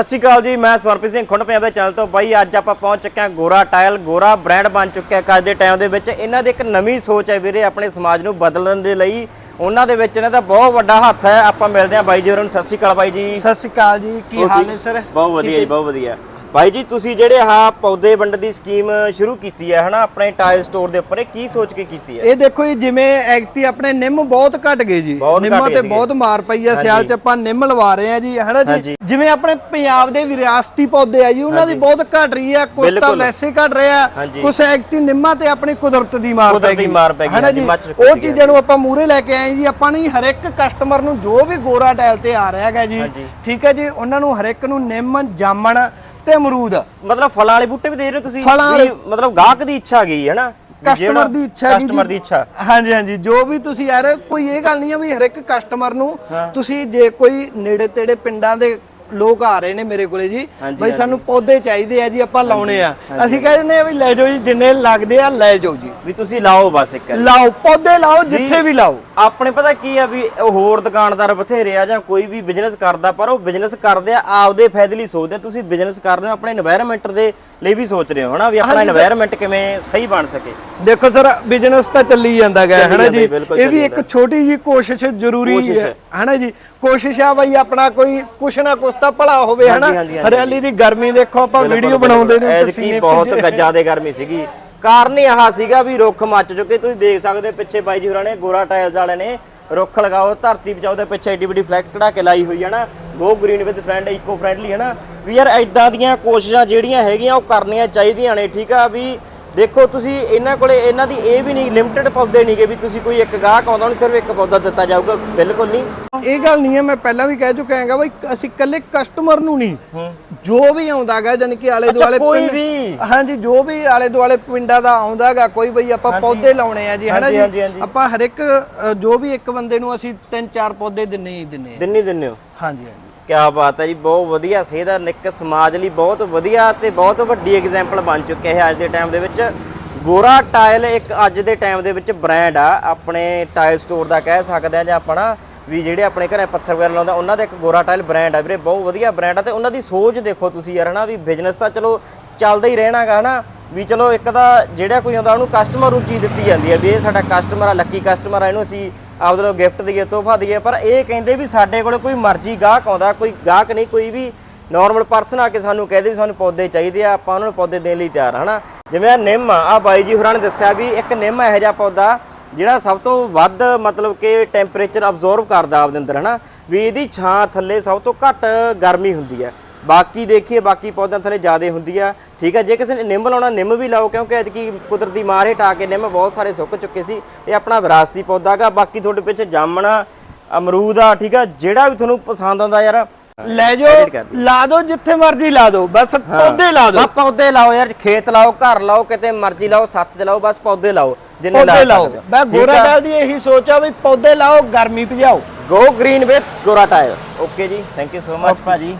ਸਤਿ ਸ਼੍ਰੀ ਅਕਾਲ ਜੀ ਮੈਂ ਸਵਰਪ੍ਰੀਤ ਸਿੰਘ ਖੁੰਡ ਪੰਜਾਬ ਦੇ ਚੈਨਲ ਤੋਂ। ਬਾਈ ਅੱਜ ਆਪਾਂ ਪਹੁੰਚ ਚੁੱਕੇ ਹਾਂ ਗੋਰਾ ਟਾਇਲ ਗੋਰਾ ਬ੍ਰਾਂਡ ਬਣ ਚੁੱਕਿਆ ਅੱਜ ਦੇ ਟਾਈਮ ਦੇ ਵਿੱਚ। ਇਹਨਾਂ ਦੀ ਇੱਕ ਨਵੀਂ ਸੋਚ ਹੈ ਵੀਰੇ ਆਪਣੇ ਸਮਾਜ ਨੂੰ ਬਦਲਣ ਦੇ ਲਈ। ਉਹਨਾਂ ਦੇ ਵਿੱਚ ਇਹਨਾਂ ਦਾ ਬਹੁਤ ਵੱਡਾ ਹੱਥ ਹੈ। ਆਪਾਂ ਮਿਲਦੇ ਹਾਂ ਬਾਈ ਜੀ ਹੋਰਾਂ ਨੂੰ। ਸਤਿ ਸ਼੍ਰੀ ਅਕਾਲ ਬਾਈ ਜੀ। ਸਤਿ ਸ਼੍ਰੀ ਅਕਾਲ ਜੀ। ਕੀ ਹਾਲ ਨੇ ਸਰ? ਬਹੁਤ ਵਧੀਆ ਜੀ ਬਹੁਤ ਵਧੀਆ। ਬਾਈ ਜੀ ਤੁਸੀਂ ਜਿਹੜੇ ਆਹ ਪੌਦੇ ਵੰਡ ਦੀ ਸਕੀਮ ਸ਼ੁਰੂ ਕੀਤੀ ਹੈ ਹਨਾ ਆਪਣੇ ਟਾਇਲ ਸਟੋਰ ਦੇ ਉੱਪਰ ਇਹ ਕੀ ਸੋਚ ਕੇ ਕੀਤੀ ਹੈ ਇਹ ਦੇਖੋ ਜੀ ਜਿਵੇਂ ਐਕਟੀ ਆਪਣੇ ਨਿੰਮ ਬਹੁਤ ਘਟ ਗਏ ਜੀ ਬਹੁਤ ਘੱਟ ਨਿੰਮਾਂ ਗਏ ਤੇ ਸੀਗੇ। ਬਹੁਤ ਮਾਰ ਪਈ ਆ ਸਿਆਲ ਚ ਆਪਾਂ ਨਿੰਮ ਲਵਾ ਰਹੇ ਆ ਜੀ ਹਨਾ ਹਾਂਜੀ। ਜੀ ਜਿਵੇਂ ਆਪਣੇ ਪੰਜਾਬ ਦੇ ਵਿਰਾਸਤੀ ਪੌਦੇ ਆ ਜੀ ਉਹਨਾਂ ਦੀ ਬਹੁਤ ਘਟ ਰਹੀ ਆ ਕੁਝ ਤਾਂ ਬਿਲਕੁਲ। ਵੈਸੇ ਘਟ ਰਹੇ ਆ ਹਾਂਜੀ। ਕੁਝ ਐਕਟੀ ਨਿੰਮਾਂ ਤੇ ਆਪਣੀ ਕੁਦਰਤ ਦੀ ਮਾਰ ਕੁਦਰਤ ਪੈ ਦੀ ਗਈ ਮਾਰ ਪੈ ਗਈ, ਹਨਾ ਹਾਂਜੀ, ਜੀ ਮੱਚ ਚੁੱਕੀ ਉਹ ਸੀਗੀ। ਚੀਜ਼ਾਂ ਨੂੰ ਆਪਾਂ ਮੂਰੇ ਲੈ ਕੇ ਆਏ ਜੀ ਆਪਾਂ ਨੇ ਹਰ ਇੱਕ ਕਸਟਮਰ ਨੂੰ ਜੋ ਵੀ ਗੋਰਾ ਟਾਇਲ ਤੇ ਆ ਰਿਹਾ ਹੈਗਾ ਜੀ ਹਾਂਜੀ। ਠੀਕ ਹੈ ਜੀ ਉਹਨਾਂ ਨੂੰ ਹਰ ਇੱਕ ਨੂੰ ਨਿੰਮ ਜਾਮਣ ਤੇ ਅਮਰੂਦ। ਮਤਲਬ ਫਲਾਂ ਵਾਲੇ ਬੂਟੇ ਵੀ ਦੇ ਰਹੇ ਹੋ ਤੁਸੀਂ? ਫਲਾਂ ਵਾਲੇ- ਵੀ ਮਤਲਬ ਗਾਹਕ ਦੀ ਇੱਛਾ ਗਈ ਹੈ ਨਾ? ਕਸਟਮਰ ਦੀ ਇੱਛਾ ਹੈਗੀ ਕਸਟਮਰ। ਦੀ ਇੱਛਾ। ਹਾਂਜੀ ਹਾਂਜੀ। ਜੋ ਵੀ ਤੁਸੀਂ ਯਾਰ ਕੋਈ ਇਹ ਗੱਲ ਨਹੀਂ ਆ ਵੀ ਹਰ ਇੱਕ ਕਸਟਮਰ ਨੂੰ ਤੁਸੀਂ ਜੇ ਕੋਈ ਨੇੜੇ ਤੇੜੇ ਪਿੰਡਾਂ ਦੇ ਲੋਕ ਆ ਰਹੇ ਨੇ ਮੇਰੇ ਕੋਲੇ ਜੀ ਹਾਂਜੀ, ਬਈ ਸਾਨੂੰ ਪੌਦੇ ਚਾਹੀਦੇ ਆ ਜੀ ਆਪਾਂ ਲਾਉਣੇ ਆ। ਅਸੀਂ ਕਹਿ ਦਿੰਦੇ ਆ ਵੀ ਲੈ ਜਾਓ ਜੀ ਜਿੰਨੇ ਲੱਗਦੇ ਆ ਲੈ ਜਾਓ ਜੀ। ਵੀ ਤੁਸੀਂ ਲਾਓ ਬਸ ਇੱਕ ਲਾਓ ਪੌਦੇ ਲਾਓ ਜਿੱਥੇ ਵੀ ਲਾਓ। ਆਪਣੇ ਪਤਾ ਕੀ ਆ ਵੀ ਹੋਰ ਦੁਕਾਨਦਾਰ ਬਥੇਰੇ ਆ ਜਾਂ ਕੋਈ ਵੀ ਬਿਜ਼ਨਸ ਕਰਦਾ ਪਰ ਉਹ ਬਿਜ਼ਨਸ ਕਰਦੇ ਆ ਆਪਦੇ ਫਾਇਦੇ ਲਈ ਸੋਚਦੇ ਤੁਸੀਂ ਬਿਜ਼ਨਸ ਕਰ ਹੋ ਆਪਣੇ এনवायरमेंट ਦੇ ਲਈ ਵੀ ਸੋਚ ਰਹੇ ਹੋ ਹਨਾ ਵੀ ਆਪਣਾ এনवायरमेंट ਕਿਵੇਂ ਸਹੀ ਬਣ ਸਕੇ। ਦੇਖੋ ਸਰ ਬਿਜ਼ਨਸ ਤਾਂ ਚੱਲੀ ਜਾਂਦਾ ਹੈ ਹਨਾ ਜੀ? ਇਹ ਵੀ ਇੱਕ ਛੋਟੀ ਜੀ ਕੋਸ਼ਿਸ਼ ਜ਼ਰੂਰੀ ਹੈ ਹਨਾ ਜੀ? ਕੋਸ਼ਿਸ਼ ਆ ਬਈ ਆਪਣਾ ਕੋਈ ਕੁਛ ਨਾ ਕੁਛ ਤਾਂ ਭਲਾ ਹੋਵੇ ਹਨਾ? ਹਰਿਆਲੀ ਦੀ ਗਰਮੀ ਦੇਖੋ ਆਪਾਂ ਵੀਡੀਓ ਬਣਾਉਂਦੇ ਨੇ ਪਸੀਨੇ ਬਹੁਤ ਗੱਜਾ ਦੇ ਗਰਮੀ ਸੀਗੀ। ਕਾਰਨ ਹੀ ਆਹ ਸੀਗਾ ਵੀ ਰੁੱਖ ਮੱਚ ਚੁੱਕੇ। ਤੁਸੀਂ ਦੇਖ ਸਕਦੇ ਹੋ ਪਿੱਛੇ ਬਾਈ ਜੀ ਹੋਰਾਂ ਨੇ ਗੋਰਾ ਟਾਇਲਸ ਵਾਲੇ ਨੇ ਰੁੱਖ ਲਗਾਓ, ਧਰਤੀ ਬਚਾਓ ਦੇ ਪਿੱਛੇ ਏਡੀ ਵੱਡੀ ਫਲੈਕਸ ਕਢਾ ਕੇ ਲਾਈ ਹੋਈ ਹੈ ਨਾ। Go green with friend eco friendly ਹੈ ਨਾ। ਵੀ ਯਾਰ ਐਦਾਂ ਦੀਆਂ ਕੋਸ਼ਿਸ਼ਾਂ ਜਿਹੜੀਆਂ ਹੈਗੀਆਂ ਉਹ ਕਰਨੀਆਂ ਚਾਹੀਦੀਆਂ ਨੇ, ਠੀਕ ਆ? ਵੀ ਦੇਖੋ ਤੁਸੀਂ ਇਹਨਾਂ ਕੋਲੇ ਇਹਨਾਂ ਦੀ ਇਹ ਵੀ ਨਹੀਂ ਲਿਮਟਿਡ ਪੌਦੇ ਨਹੀਂਗੇ ਵੀ ਤੁਸੀਂ ਕੋਈ ਇੱਕ ਗਾਹਕ ਆਉਂਦਾ ਉਹਨੂੰ ਸਿਰਫ ਇੱਕ ਪੌਦਾ ਦਿੱਤਾ ਜਾਊਗਾ ਬਿਲਕੁਲ ਨਹੀਂ। ਇਹ ਗੱਲ ਨਹੀਂ ਹੈ ਮੈਂ ਪਹਿਲਾਂ ਵੀ ਕਹਿ ਚੁੱਕਾ ਹੈਗਾ ਬਈ ਅਸੀਂ ਇਕੱਲੇ ਕਸਟਮਰ ਨੂੰ ਨਹੀਂ ਜੋ ਵੀ ਆਉਂਦਾਗਾ ਜਾਨ ਕਿ ਆਲੇ ਦੁਆਲੇ ਕੋਈ ਵੀ। ਹਾਂਜੀ ਜੋ ਵੀ ਆਲੇ ਦੁਆਲੇ ਪਿੰਡਾਂ ਦਾ ਆਉਂਦਾਗਾ ਕੋਈ ਬਈ ਆਪਾਂ ਪੌਦੇ ਲਾਉਣੇ ਆ ਜੀ ਹਨਾ ਜੀ। ਆਪਾਂ ਹਰ ਇੱਕ ਜੋ ਵੀ ਇੱਕ ਬੰਦੇ ਨੂੰ ਅਸੀਂ ਤਿੰਨ ਚਾਰ ਪੌਦੇ ਦਿੰਨੇ ਹੀ ਦਿੰਨੇ ਦਿਨ ਦਿੰਦੇ ਹੋ। ਹਾਂਜੀ ਹਾਂਜੀ। ਕਿਆ ਬਾਤ ਹੈ ਜੀ, ਬਹੁਤ ਵਧੀਆ ਸੇਧਾ ਨਿੱਕ ਸਮਾਜ ਲਈ ਬਹੁਤ ਵਧੀਆ ਤੇ ਬਹੁਤ ਵੱਡੀ ਐਗਜ਼ਾਮਪਲ ਬਣ ਚੁੱਕਿਆ ਹੈ ਅੱਜ ਦੇ ਟਾਈਮ ਦੇ ਵਿੱਚ। ਗੋਰਾ ਟਾਇਲ ਇੱਕ ਅੱਜ ਦੇ ਟਾਈਮ ਦੇ ਵਿੱਚ ਬ੍ਰਾਂਡ ਆ। ਆਪਣੇ ਟਾਇਲ ਸਟੋਰ ਦਾ ਕਹਿ ਸਕਦੇ ਆ ਜਾਂ ਆਪਣਾ ਵੀ ਜਿਹੜੇ ਆਪਣੇ ਘਰੇ ਪੱਥਰ ਵਗੈਰਾ ਲਾਉਂਦਾ, ਉਹਨਾਂ ਦਾ ਇੱਕ ਗੋਰਾ ਟਾਇਲ ਬ੍ਰਾਂਡ ਆ ਵੀਰੇ। ਬਹੁਤ ਵਧੀਆ ਬ੍ਰਾਂਡ ਆ ਤੇ ਉਹਨਾਂ ਦੀ ਸੋਚ ਦੇਖੋ ਤੁਸੀਂ ਯਾਰ, ਹਨਾ ਵੀ ਬਿਜ਼ਨਸ ਤਾਂ ਚਲੋ ਚੱਲਦਾ ਹੀ ਰਹਿਣਾਗਾ, ਹਨਾ। ਵੀ ਚਲੋ ਇੱਕ ਤਾਂ ਜਿਹੜਾ ਕੋਈ ਆਉਂਦਾ, ਉਹਨੂੰ ਕਸਟਮਰ ਨੂੰ ਚੀਜ਼ ਦਿੱਤੀ ਜਾਂਦੀ ਹੈ ਵੀ ਇਹ ਸਾਡਾ ਕਸਟਮਰ ਆ ਲੱਕੀ ਕਸਟਮਰ ਆ, ਇਹਨੂੰ ਅਸੀਂ ਆਪਦੇ ਨੂੰ ਗਿਫਟ ਦਈਏ, ਤੋਹਫਾ ਦਈਏ। ਪਰ ਇਹ ਕਹਿੰਦੇ ਵੀ ਸਾਡੇ ਕੋਲ ਕੋਈ ਮਰਜ਼ੀ ਗਾਹਕ ਆਉਂਦਾ, ਕੋਈ ਗਾਹਕ ਨਹੀਂ, ਕੋਈ ਵੀ ਨਾਰਮਲ ਪਰਸਨ ਆ ਕੇ ਸਾਨੂੰ ਕਹਦੇ ਵੀ ਸਾਨੂੰ ਪੌਦੇ ਚਾਹੀਦੇ ਆ, ਆਪਾਂ ਉਹਨਾਂ ਨੂੰ ਪੌਦੇ ਦੇਣ ਲਈ ਤਿਆਰ ਆ, ਹਨਾ? ਜਿਵੇਂ ਆ ਨਿੰਮ ਆ, ਆਹ ਬਾਈ ਜੀ ਹੋਰਾਂ ਨੇ ਦੱਸਿਆ ਵੀ ਇੱਕ ਨਿੰਮ ਇਹੋ ਜਿਹਾ ਪੌਦਾ ਜਿਹੜਾ ਸਭ ਤੋਂ ਵੱਧ ਮਤਲਬ ਕਿ ਟੈਂਪਰੇਚਰ ਅਬਜ਼ੌਰਬ ਕਰਦਾ ਆਪਦੇ ਅੰਦਰ, ਹਨਾ? ਵੀ ਇਹਦੀ ਛਾਂ ਥੱਲੇ ਸਭ ਤੋਂ ਘੱਟ ਗਰਮੀ ਹੁੰਦੀ ਹੈ। ਬਾਕੀ ਦੇਖੀਏ ਬਾਕੀ ਪੌਦਿਆਂ ਥੱਲੇ ਜ਼ਿਆਦਾ ਹੁੰਦੀ ਆ। ਠੀਕ ਹੈ ਜੇ ਕਿਸੇ ਨੇ ਨਿੰਮ ਲਾਉਣਾ ਨਿੰਮ ਵੀ ਲਾਓ ਕਿਉਂਕਿ ਐਤਕੀ ਕੁਦਰਤੀ ਮਾਰ ਹੇਠ ਆ ਕੇ ਨਿੰਮ ਬਹੁਤ ਸਾਰੇ ਸੁੱਕ ਚੁੱਕੇ ਸੀ। ਇਹ ਆਪਣਾ ਵਿਰਾਸਤੀ ਪੌਦਾ ਗਾ ਬਾਕੀ ਤੁਹਾਡੇ ਪਿੱਛੇ ਜਾਮਣਾ ਅਮਰੂਦ ਆ ਠੀਕ ਆ ਜਿਹੜਾ ਵੀ ਤੁਹਾਨੂੰ ਪਸੰਦ ਆਉਂਦਾ ਯਾਰ ਲੈ ਜਾਓ। ਲਾ ਦਿਓ ਜਿੱਥੇ ਮਰਜ਼ੀ ਲਾ ਦਿਓ ਬਸ ਪੌਦੇ ਲਾ ਦਿਓ ਬਸ ਪੌਦੇ ਲਾਓ ਯਾਰ ਖੇਤ ਲਾਓ ਘਰ ਲਾਓ ਕਿਤੇ ਮਰਜ਼ੀ ਲਾਓ ਸੱਤ ਤੇ ਲਾਓ ਬਸ ਪੌਦੇ ਲਾਓ ਜਿੰਨੇ ਲਾ ਸਕਦੇ ਹੋ। ਮੈਂ ਗੋਰਾ ਆ? ਟਾਇਲ ਦੀ ਇਹੀ ਸੋਚ ਆ ਵੀ ਪੌਦੇ ਲਾਓ ਗਰਮੀ ਭਜਾਓ। ਗੋ ਗ੍ਰੀਨ ਵਿਦ ਗੋਰਾ tyre okay ji thank you so much ਭਾਜੀ।